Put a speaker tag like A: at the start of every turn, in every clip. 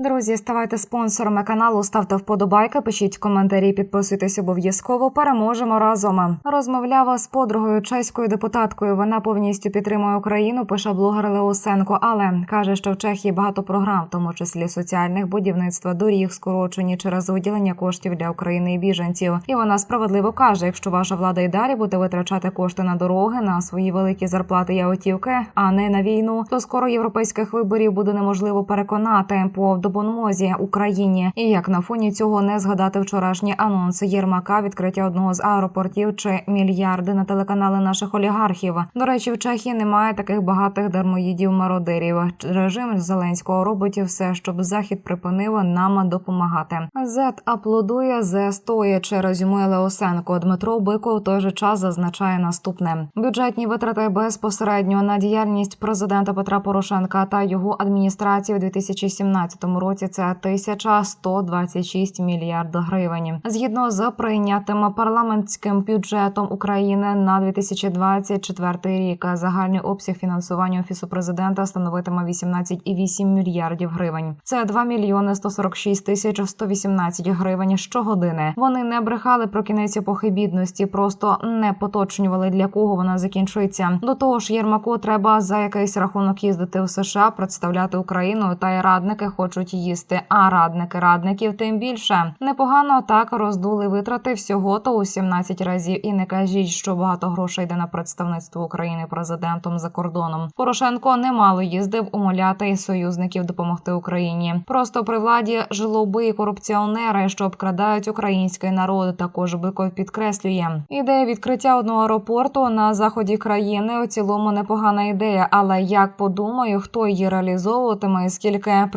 A: Друзі, ставайте спонсорами каналу, ставте вподобайки, пишіть коментарі, підписуйтесь обов'язково. Переможемо разом. Розмовляла з подругою чеською депутаткою. Вона повністю підтримує Україну. Пише блогер Леосенко, але каже, що в Чехії багато програм, в тому числі соціальних будівництва доріг, скорочені через виділення коштів для України і біженців. І вона справедливо каже: якщо ваша влада і далі буде витрачати кошти на дороги, на свої великі зарплати і автівки, а не на війну, то скоро європейських виборів буде неможливо переконати по допомозі Україні. І як на фоні цього не згадати вчорашні анонси Єрмака, відкриття одного з аеропортів чи мільярди на телеканали наших олігархів. До речі, в Чехії немає таких багатих дармоїдів мародерів. Режим Зеленського робить все, щоб захід припинив нам допомагати. Зет аплодує, зе стоячи, резюмує Леосенко. Дмитро Биков той же час зазначає наступне: бюджетні витрати безпосередньо на діяльність президента Петра Порошенка та його адміністрації у 2017 році. Це 1126 мільярд гривень. Згідно з прийнятим парламентським бюджетом України на 2024 рік, загальний обсяг фінансування офісу президента становитиме 18,8 мільярдів гривень. Це 2 мільйони 146 тисяч 118 гривень щогодини. Вони не брехали про кінець епохи бідності, просто не поточнювали для кого вона закінчується. До того ж, Єрмаку треба за якийсь рахунок їздити в США, представляти Україну, та й радники хочуть їсти. А радники радників тим більше непогано так роздули витрати всього то у 17 разів. І не кажіть, що багато грошей йде на представництво України президентом за кордоном. Порошенко немало їздив умоляти союзників допомогти Україні. Просто при владі жлоби і корупціонери, що обкрадають український народ. Також Биков підкреслює ідея відкриття одного аеропорту на заході країни у цілому непогана ідея. Але як подумаю, хто її реалізовуватиме, скільки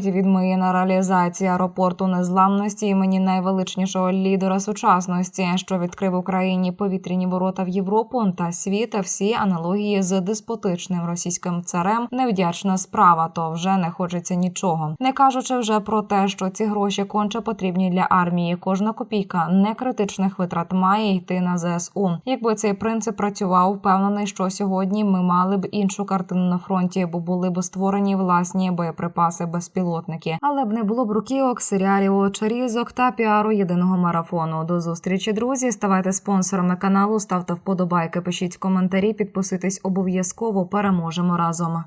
A: прикурить від моєї на реалізації аеропорту незламності імені найвеличнішого лідера сучасності, що відкрив Україні повітряні ворота в Європу та світ, всі аналогії з деспотичним російським царем невдячна справа, то вже не хочеться нічого. Не кажучи вже про те, що ці гроші конче потрібні для армії. Кожна копійка некритичних витрат має йти на ЗСУ. Якби цей принцип працював, впевнений, що сьогодні ми мали б іншу картину на фронті, бо були б створені власні боєприпаси, безпілотники, але б не було б руківок, серіалів, очерізок та піару єдиного марафону. До зустрічі, друзі. Ставайте спонсорами каналу, ставте вподобайки, пишіть коментарі, підписуйтесь обов'язково. Переможемо разом.